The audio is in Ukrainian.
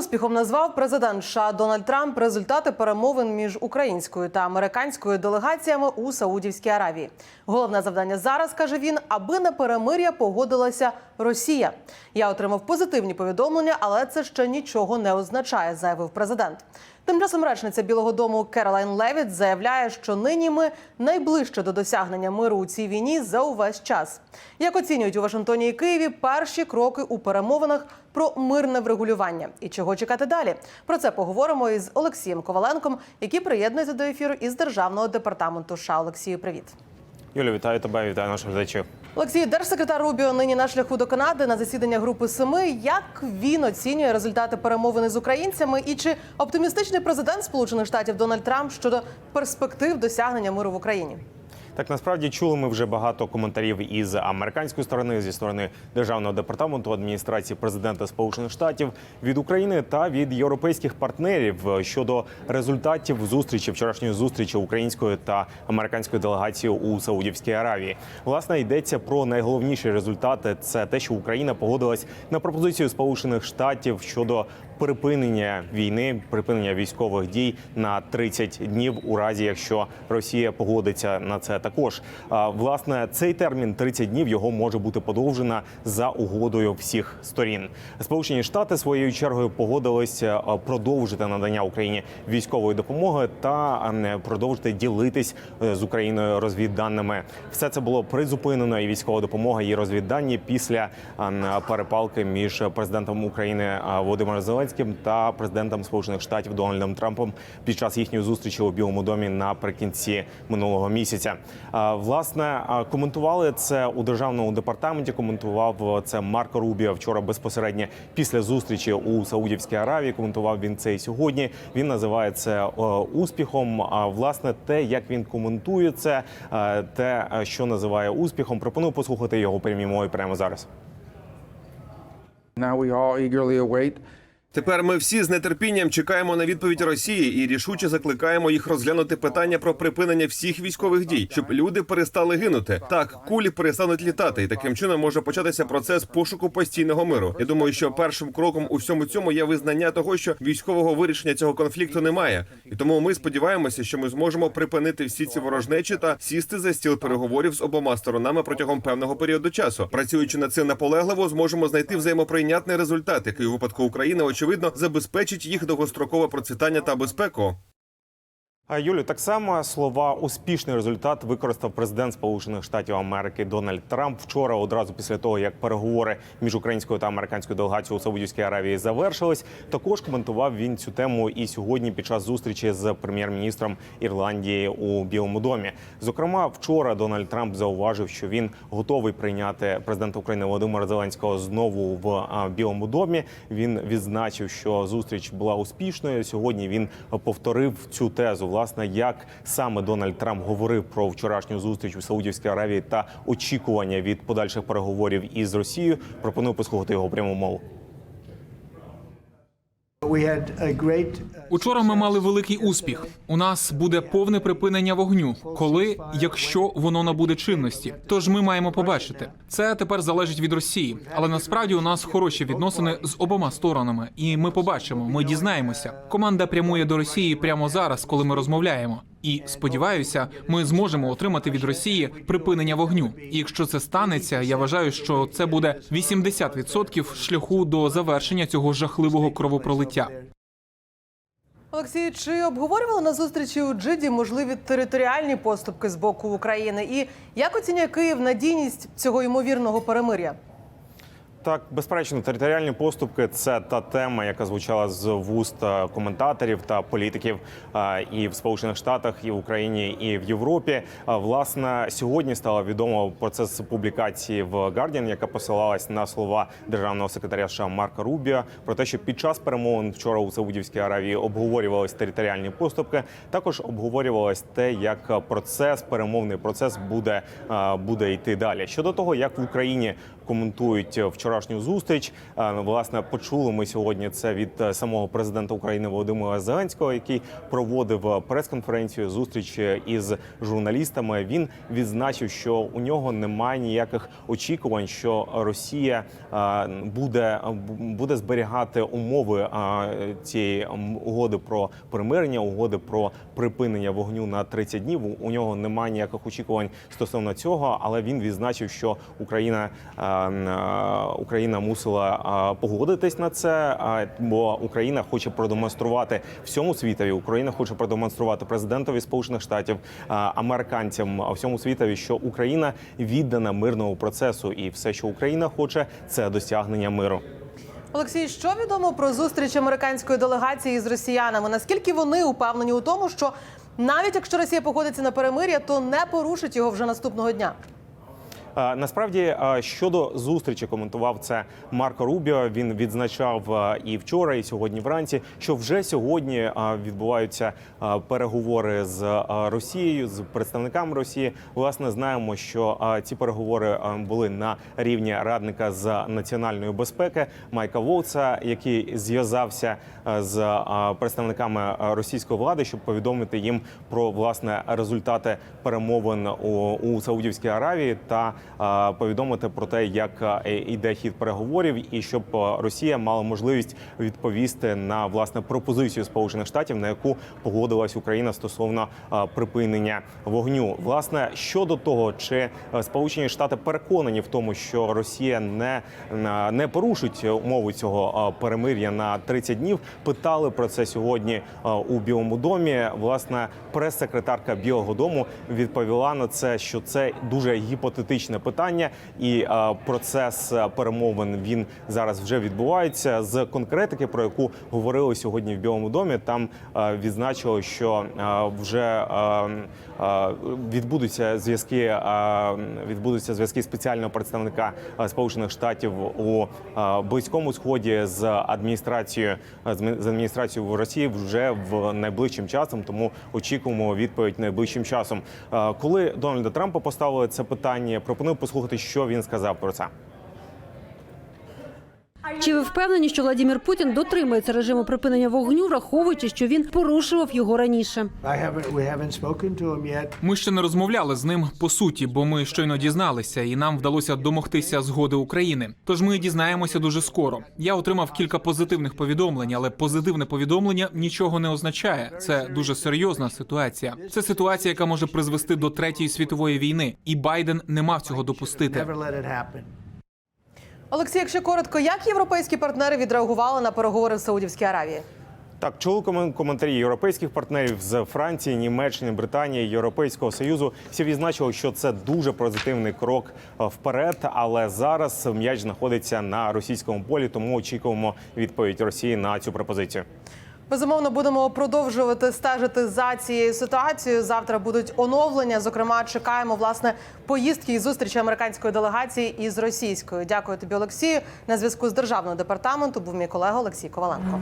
Успіхом назвав президент США Дональд Трамп результати перемовин між українською та американською делегаціями у Саудівській Аравії. Головне завдання зараз каже він, аби на перемир'я погодилася Росія. Я отримав позитивні повідомлення, але це ще нічого не означає, заявив президент. Тим часом речниця Білого Дому Керолайн Левіт заявляє, що нині ми найближче до досягнення миру у цій війні за увесь час. Як оцінюють у Вашингтоні і Києві перші кроки у перемовинах про мирне врегулювання і чого чекати далі? Про це поговоримо із Олексієм Коваленком, який приєднується до ефіру із державного департаменту США. Олексію, привіт. Юля, вітаю тебе, вітаю наших глядачів. Олексій, держсекретар Рубіо нині на шляху до Канади на засідання групи семи. Як він оцінює результати перемовини з українцями? І чи оптимістичний президент Сполучених Штатів Дональд Трамп щодо перспектив досягнення миру в Україні? Так насправді чули ми вже багато коментарів із американської сторони, зі сторони державного департаменту адміністрації президента Сполучених Штатів від України та від європейських партнерів щодо результатів зустрічі вчорашньої зустрічі української та американської делегації у Саудівській Аравії. Власне йдеться про найголовніші результати. Це те, що Україна погодилась на пропозицію Сполучених Штатів щодо припинення війни, припинення військових дій на 30 днів, у разі якщо Росія погодиться на це також. Власне, цей термін 30 днів його може бути подовжена за угодою всіх сторін. Сполучені Штати своєю чергою погодилися продовжити надання Україні військової допомоги та продовжити ділитись е, з Україною розвідданими. Все це було призупинено і військова допомога і розвіддані після перепалки між президентом України Володимиром Зеленським та президентом Сполучених Штатів Дональдом Трампом під час їхньої зустрічі у Білому домі наприкінці минулого місяця. Власне, коментували це у державному департаменті. Коментував це Марко Рубіо вчора безпосередньо після зустрічі у Саудівській Аравії. Коментував він це і сьогодні. Він називає це е, успіхом. А власне, те, як він коментує це, е, те, що називає успіхом, пропоную послухати його прямій мові прямо зараз. Now we all eagerly await Тепер ми всі з нетерпінням чекаємо на відповідь Росії і рішуче закликаємо їх розглянути питання про припинення всіх військових дій, щоб люди перестали гинути. Так, кулі перестануть літати, і таким чином може початися процес пошуку постійного миру. Я думаю, що першим кроком у всьому цьому є визнання того, що військового вирішення цього конфлікту немає, і тому ми сподіваємося, що ми зможемо припинити всі ці ворожнечі та сісти за стіл переговорів з обома сторонами протягом певного періоду часу. Працюючи над цим наполегливо, зможемо знайти взаємоприйнятний результат, який у випадку України очевидно забезпечить їх довгострокове процвітання та безпеку. Юлю, так само слова успішний результат використав президент Сполучених Штатів Америки Дональд Трамп вчора, одразу після того як переговори між українською та американською делегацією у Саудівській Аравії завершились. Також коментував він цю тему і сьогодні під час зустрічі з прем'єр-міністром Ірландії у Білому домі. Зокрема, вчора Дональд Трамп зауважив, що він готовий прийняти президента України Володимира Зеленського знову в Білому домі. Він відзначив, що зустріч була успішною. Сьогодні він повторив цю тезу. Власне, як саме Дональд Трамп говорив про вчорашню зустріч у Саудівській Аравії та очікування від подальших переговорів із Росією. Пропоную послухати його пряму мову. Учора ми мали великий успіх. У нас буде повне припинення вогню, коли якщо воно набуде чинності. Тож ми маємо побачити. Це тепер залежить від Росії, але насправді у нас хороші відносини з обома сторонами, і ми побачимо. Ми дізнаємося. Команда прямує до Росії прямо зараз, коли ми розмовляємо. І сподіваюся, ми зможемо отримати від Росії припинення вогню. І якщо це станеться, я вважаю, що це буде 80% шляху до завершення цього жахливого кровопролиття. Олексій, чи обговорювали на зустрічі у Джиді можливі територіальні поступки з боку України? І як оцінює Київ надійність цього ймовірного перемир'я? Так, безперечно, територіальні поступки це та тема, яка звучала з вуст е, коментаторів та політиків е, і в Сполучених Штатах, і в Україні, і в Європі. Е, Власне, сьогодні стало відомо процес публікації в Guardian, яка посилалась на слова державного секретаря США Марка Рубіа про те, що під час перемовин вчора у Саудівській Аравії обговорювались територіальні поступки. Також обговорювалось те, як процес, перемовний процес буде, буде йти далі. Щодо того, як в Україні коментують вчора вчорашню зустріч. Е, Власне, почули ми сьогодні це від е, самого президента України Володимира Зеленського, який проводив е, прес-конференцію зустріч із журналістами. Він відзначив, що у нього немає ніяких очікувань, що Росія буде, буде зберігати умови цієї угоди про примирення, угоди про припинення вогню на 30 днів. У- нього немає ніяких очікувань стосовно цього, але він відзначив, що Україна Україна мусила погодитись на це, бо Україна хоче продемонструвати всьому світові. Україна хоче продемонструвати президентові Сполучених Штатів, американцям, всьому світові, що Україна віддана мирному процесу, і все, що Україна хоче, це досягнення миру. Олексій, що відомо про зустріч американської делегації з росіянами? Наскільки вони упевнені у тому, що навіть якщо Росія погодиться на перемир'я, то не порушить його вже наступного дня? Е, Насправді е, щодо зустрічі коментував це Марко Рубіо. Він відзначав е, і вчора, і сьогодні вранці, що вже сьогодні відбуваються переговори з Росією, з представниками Росії. Власне, знаємо, що ці переговори були на рівні радника з національної безпеки Майка Волца, який зв'язався з представниками російської влади, щоб повідомити їм про власне результати перемовин у, Саудівській Аравії та повідомити про те, як е, йде хід переговорів, і щоб е, Росія мала можливість відповісти на власне пропозицію Сполучених Штатів, на яку погодилась Україна стосовно е, припинення вогню. Власне щодо того, чи е, Сполучені Штати переконані в тому, що Росія не, не порушить умови цього е, перемир'я на 30 днів, питали про це сьогодні е, у Білому домі. Власне, прес-секретарка Білого Дому відповіла на це, що це дуже гіпотетичне питання, і е, процес е, перемовин він зараз вже відбувається. З конкретики, про яку говорили сьогодні в Білому домі, там е, відзначили, що вже відбудуться зв'язки, відбудуться зв'язки спеціального представника Сполучених Штатів у близькому сході з адміністрацією з адміністрацією в Росії вже в найближчим часом. Тому очікуємо відповідь найближчим часом. Коли Дональда Трампа поставили це питання, пропоную послухати, що він сказав про це. Чи ви впевнені, що Владимир Путін дотримується режиму припинення вогню, враховуючи, що він порушував його раніше? Ми ще не розмовляли з ним по суті, бо ми щойно дізналися, і нам вдалося домогтися згоди України. Тож ми дізнаємося дуже скоро. Я отримав кілька позитивних повідомлень, але позитивне повідомлення нічого не означає. Це дуже серйозна ситуація. Це ситуація, яка може призвести до третьої світової війни, і Байден не мав цього допустити. Олексій, якщо коротко, як європейські партнери відреагували на переговори в Саудівській Аравії? Так, чули комен- коментарі європейських партнерів з Франції, Німеччини, Британії, Європейського союзу. Всі відзначили, що це дуже позитивний крок е, вперед. Але зараз м'яч знаходиться на російському полі, тому очікуємо відповідь Росії на цю пропозицію. Безумовно, будемо продовжувати стежити за цією ситуацією. Завтра будуть оновлення. Зокрема, чекаємо власне поїздки і зустрічі американської делегації із російською. Дякую тобі, Олексію. На зв'язку з державного департаменту був мій колега Олексій Коваленко.